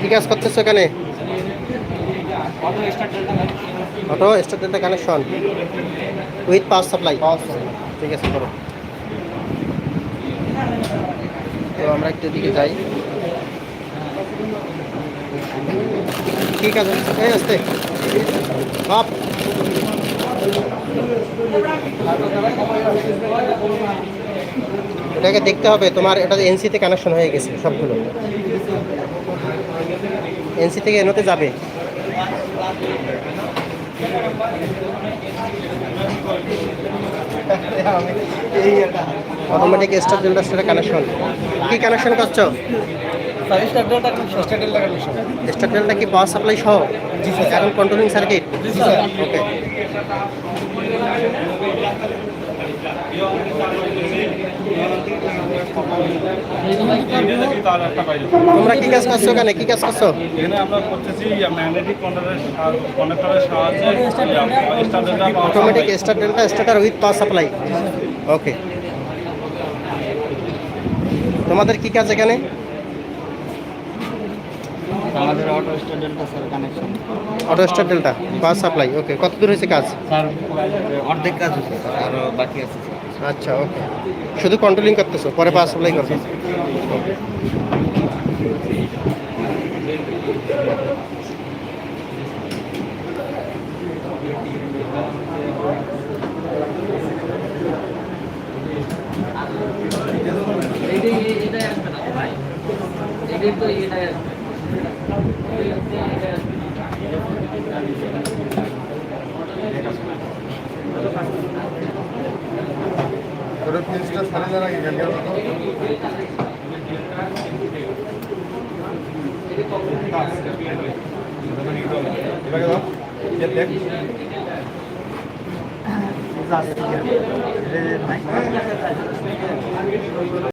কি কাজ করতেছো এখানে? Auto start connection with power supply ঠিক আছে করো। তো আমরা একটু দিকে যাই। ঠিক আছে? এই আসতে। সব এটাকে দেখতে হবে, তোমার এটা এনসিতে কানেকশন হয়ে গেছে সবগুলো। এনসি থেকে এনোতে যাবে। অটোমেটিক স্টার স্টার কানেকশন কি কানেকশন করছ? স্টার ডেল্টা কি পাওয়ার সাপ্লাই সহ? এখন কন্ট্রোলিং সার্কিট ওকে তোমরা কি কাজ করছ ওখানে কি কাজ করছ? এখানে আমরা করতেছি ম্যাগনেটিক কন্ডাক্টরের সাহায্যে স্টার্টারটা automatic star delta starter with power supply okay তোমাদের কি কাজ এখানে? আমাদের auto স্টুডেন্টটা sir connection auto star delta power supply okay কত দূর হয়েছে কাজ? স্যার অর্ধেক কাজ হচ্ছে স্যার আরও বাকি আছে স্যার আচ্ছা ওকে শুধু কন্ট্রোলিং করতেছো পরে পাওয়ার সাপ্লাই করবে। এটাই আসবে না ভাই। এটাই তো এটাই আসবে। তোর ফিল্ডটা সাড়ে যারা গেল। এবারে দেখ।